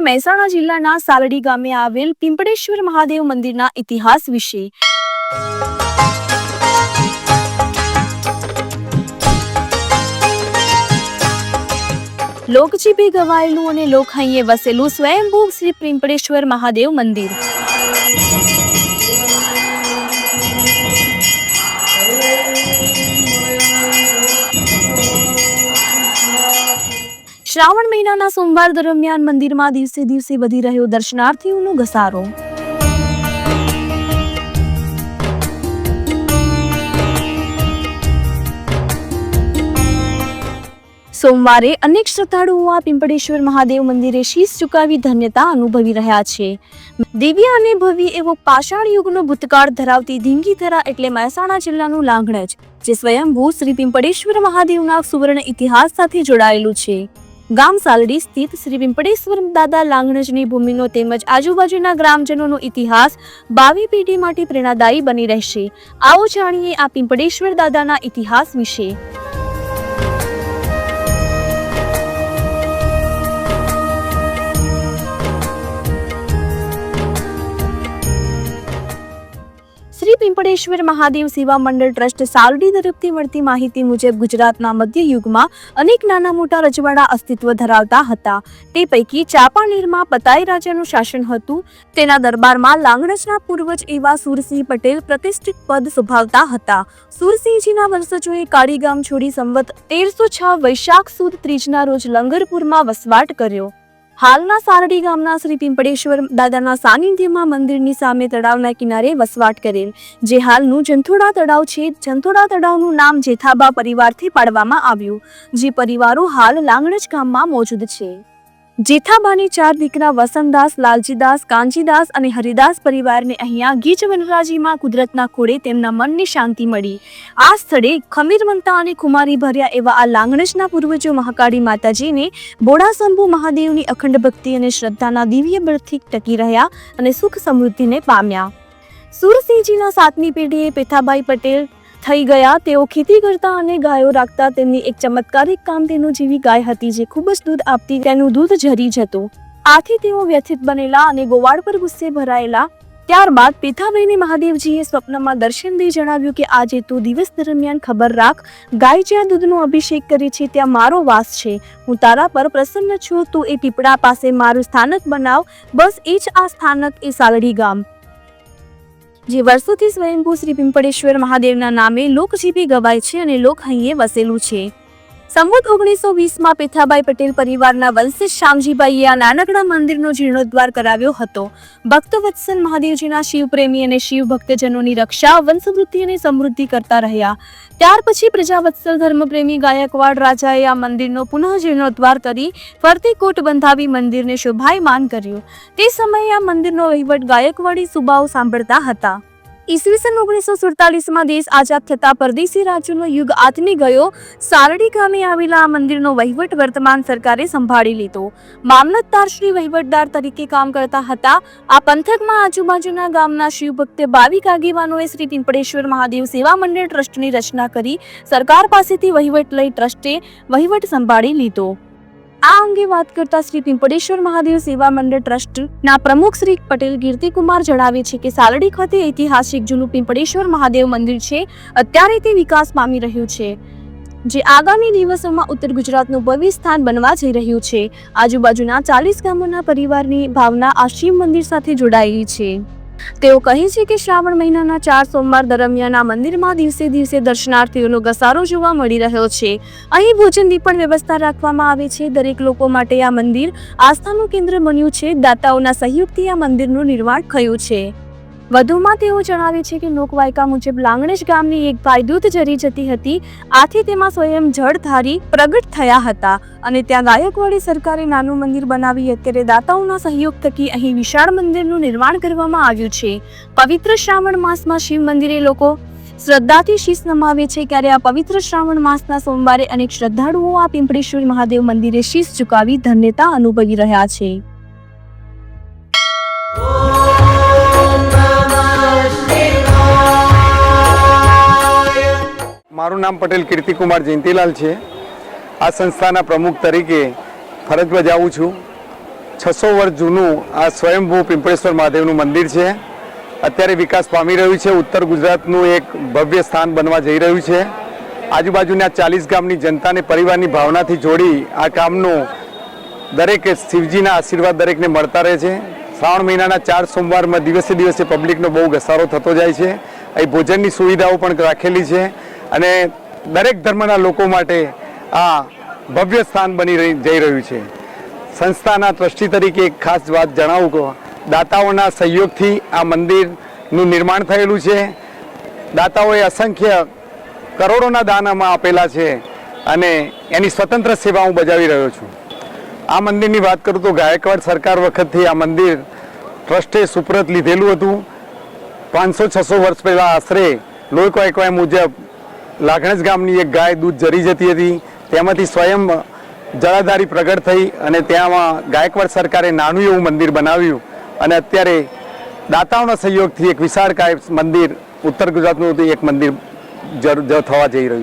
મહેસાણા જિલ્લાના સાલડી ગામે આવેલ પિંપળેશ્વર મહાદેવ મંદિરના ઇતિહાસ વિશે. લોકજીભે ગવાયેલું અને લોકહાઈએ વસેલું સ્વયંભૂ શ્રી પિંપળેશ્વર મહાદેવ મંદિર. શ્રાવણ મહિનાના સોમવાર દરમિયાન મંદિરમાં દિવસે દિવસે વધી રહ્યો દર્શનાર્થીઓનો ઘસારો. સોમવારે અનેક શ્રદ્ધાળુઓ આ પિંપળેશ્વર મહાદેવ મંદિરે શીશ ચુકાવી ધન્યતા અનુભવી રહ્યા છે. દિવ્ય અને ભવ્ય એવો પાષાણ યુગનો ભૂતકાળ ધરાવતી ધીંગીધરા એટલે મહેસાણા જિલ્લાનું લાંગણજ જે સ્વયંભૂ શ્રી પિંપળેશ્વર મહાદેવના સુવર્ણ ઇતિહાસ સાથે જોડાયેલું છે. ગામ સાલડી સ્થિત શ્રી વિંપડેશ્વર દાદા લાંગણજની ભૂમિનો તેમજ આજુબાજુના ગ્રામજનોનો ઇતિહાસ ભાવિ પેઢી માટે પ્રેરણાદાયી બની રહેશે. આવો જાણીએ આ પિંપળેશ્વર દાદાના ઇતિહાસ વિશે. શ્રી મહાદેવ સેવા મંડળ ટ્રસ્ટ સાલડી તરફથી મળતી માહિતી મુજબ ગુજરાતના મધ્ય યુગમાં અનેક નાના મોટા રજવાડા અસ્તિત્વ ધરાવતા હતા. તે પૈકી ચાંપાનેરમાં પતાઈ રાજાનું શાસન હતું. તેના દરબારમાં લાંગણજના પૂર્વજ એવા સુરસિંહ પટેલ પ્રતિષ્ઠિત પદ સુભાવતા હતા. સુરસિંહજીના વંશજોએ કાળીગામ છોડી સંવત તેરસો છ વૈશાખ સુદ ત્રીજના રોજ લંગરપુરમાં વસવાટ કર્યો. હાલના સારડી ગામના શ્રી પિંપળેશ્વર દાદાના સાનિધ્યમાં મંદિરની સામે તળાવના કિનારે વસવાટ કરેલ, જે હાલનું જંથોડા તળાવ છે. જંથોડા તળાવનું નામ જેથાબા પરિવારથી પાડવામાં આવ્યું, જે પરિવારો હાલ લાંગણજ ગામમાં મોજૂદ છે. જેઠાબાની ચાર દીકરા વસંતદાસ, લાલજીદાસ કાંજીદાસ અને હરિદાસ પરિવારને અહીંયા ગીચ વનરાજીમાં કુદરતના ખોળે તેમના મનને શાંતિ મળી. આ સ્થળે ખમીરવંતા અને ખુમારી ભર્યા એવા આ લાંગણજના પૂર્વજો મહાકાળી માતાજીને બોડાશંભુ મહાદેવની અખંડ ભક્તિ અને શ્રદ્ધાના દિવ્ય બળથી ટકી રહ્યા અને સુખ સમૃદ્ધિને પામ્યા. સુરસિંહજીના સાતમી પેઢીએ પેથાભાઈ પટેલ થઈ ગયા. તેઓ ખેતી કરતા અને ગાયો રાખતા તેમની એક ચમત્કારિક કામ તેનું જેવી ગાય હતી જે ખૂબ જ દૂધ આપતી તેનું દૂધ ઝરી જતું. આથી તેઓ વ્યથિત બનેલા અને ગોવાળ પર ગુસ્સે ભરાયેલા. ત્યારબાદ પેથાભાઈને મહાદેવજીએ સ્વપ્નમાં દર્શન દઈ જણાવ્યું કે આજે તું દિવસ દરમિયાન ખબર રાખ, ગાય જ્યાં દૂધનો અભિષેક કરે છે ત્યાં મારો વાસ છે. હું તારા પર પ્રસન્ન છું, તું એ પીપળા પાસે મારું સ્થાનક બનાવ. બસ એ જ આ સ્થાનક, એ સાલડી ગામ. જે વર્ષોથી સ્વયંભૂ શ્રી પિંપળેશ્વર મહાદેવના નામે લોકજીભી ગવાય છે અને લોકહૈયે વસેલું છે. સંવત ઓગણીસો વીસમાં પેથાભાઈ પટેલ પરિવારના વંશજ શામજીભાઈએ આ નાનકડા મંદિરનો જીર્ણોદ્ધાર કરાવ્યો હતો. ભક્તવત્સલ મહાદેવજીના શિવપ્રેમી અને શિવ ભક્તજનોની રક્ષા વંશવૃદ્ધિ અને સમૃદ્ધિ કરતા રહ્યા. ત્યાર પછી પ્રજાવત્સલ ધર્મપ્રેમી ગાયકવાડ રાજાએ આ મંદિરનો પુનઃ જીર્ણોદ્ધાર કરી ફરતી કોટ બંધાવી મંદિરને શોભાયમાન કર્યું. તે સમયે આ મંદિરનો વહીવટ ગાયકવાડી સુબાઓ સાંભળતા હતા. ઈસવીસન ઓગણીસો સુડતાલીસમાં દેશ આઝાદ થતા પરદેશી રાજ્યોનો યુગ આથમી ગયો. સારડી ગામે આવેલા આ મંદિરનો વહીવટ વર્તમાન સરકારે સંભાળી લીધો. મામલતદાર શ્રી વહીવટદાર તરીકે કામ કરતા હતા. આ પંથકમાં આજુબાજુના ગામના શિવભક્ત ભાવિક આગેવાનોએ શ્રી પિંપળેશ્વર મહાદેવ સેવા મંડળ ટ્રસ્ટની રચના કરી સરકાર પાસેથી વહીવટ લઈ ટ્રસ્ટે વહીવટ સંભાળી લીધો. આ અંગે વાત કરતા શ્રી પિંપળેશ્વર મહાદેવ સેવા મંડળ ટ્રસ્ટના પ્રમુખ શ્રી પટેલ કીર્તિકુમાર જણાવે છે કે સાલડી ખાતે ઐતિહાસિક જૂનું પિંપળેશ્વર મહાદેવ મંદિર છે. અત્યારે તે વિકાસ પામી રહ્યું છે. જે આગામી દિવસોમાં ઉત્તર ગુજરાતનું ભવ્ય સ્થાન બનવા જઈ રહ્યું છે. આજુબાજુના ચાલીસ ગામોના પરિવારની ભાવના આ શિવ મંદિર સાથે જોડાયેલી છે. તેઓ કહે છે કે શ્રાવણ મહિનાના ચાર સોમવાર દરમિયાન આ મંદિરમાં દિવસે દિવસે દર્શનાર્થીઓનો ઘસારો જોવા મળી રહ્યો છે. અહીં ભોજનની પણ વ્યવસ્થા રાખવામાં આવે છે. દરેક લોકો માટે આ મંદિર આસ્થાનું કેન્દ્ર બન્યું છે. દાતાઓના સહયોગથી આ મંદિરનું નિર્માણ થયું છે. વધુમાં તેઓ જણાવે છે કે લોકવાયકા મુજબ લાંગણેજ ગામની એક ભાઈ દૂધ જરી જતી હતી. આથી તેમાં સ્વયં જળધારી પ્રગટ થયા હતા અને ત્યાં ગાયકવાડી સરકારે નાનું મંદિર બનાવી અત્યારે દાતાઓના સહયોગ થકી અહીં વિશાળ મંદિરનું નિર્માણ કરવામાં આવ્યું છે. પવિત્ર શ્રાવણ માસમાં શિવ મંદિરે લોકો શ્રદ્ધાથી શીશ નમાવે છે. ત્યારે આ પવિત્ર શ્રાવણ માસના સોમવારે અનેક શ્રદ્ધાળુઓ આ પિંપળેશ્વર મહાદેવ મંદિરે શીશ ઝુકાવી ધન્યતા અનુભવી રહ્યા છે. મારું નામ પટેલ કીર્તિકુમાર જયંતિલાલ છે. આ સંસ્થાના પ્રમુખ તરીકે ફરજ બજાવું છું. છસો વર્ષ જૂનું આ સ્વયંભૂ પિંપળેશ્વર મહાદેવનું મંદિર છે. અત્યારે વિકાસ પામી રહ્યું છે. ઉત્તર ગુજરાતનું એક ભવ્ય સ્થાન બનવા જઈ રહ્યું છે. આજુબાજુના ચાલીસ ગામની જનતાને પરિવારની ભાવનાથી જોડી આ કામનું દરેક શિવજીના આશીર્વાદ દરેકને મળતા રહે છે. શ્રાવણ મહિનાના ચાર સોમવારમાં દિવસે દિવસે પબ્લિકનો બહુ ઘસારો થતો જાય છે. અહીં ભોજનની સુવિધાઓ પણ રાખેલી છે. અને દરેક ધર્મના લોકો માટે આ ભવ્ય સ્થાન બની જઈ રહ્યું છે. સંસ્થાના ટ્રસ્ટી તરીકે એક ખાસ વાત જણાવું કે દાતાઓના સહયોગથી આ મંદિરનું નિર્માણ થયેલું છે. દાતાઓએ અસંખ્ય કરોડોના દાનામાં આપેલા છે અને એની સ્વતંત્ર સેવા હું બજાવી રહ્યો છું. આ મંદિરની વાત કરું તો ગાયકવાડ સરકાર વખતથી આ મંદિર ટ્રસ્ટે સુપ્રત લીધેલું હતું. પાંચસો છસો વર્ષ પહેલાં આશરે લોક વાયકવાય મુજબ લાગણજ ગામની એક ગાય દૂધ જરી જતી હતી. તેમાંથી સ્વયં જળાધારી પ્રગટ થઈ અને ત્યાંમાં ગાયકવાડ સરકારે નાનું એવું મંદિર બનાવ્યું અને અત્યારે દાતાઓના સહયોગથી એક વિશાળકાય મંદિર ઉત્તર ગુજરાતનું એક મંદિર થવા જઈ રહ્યું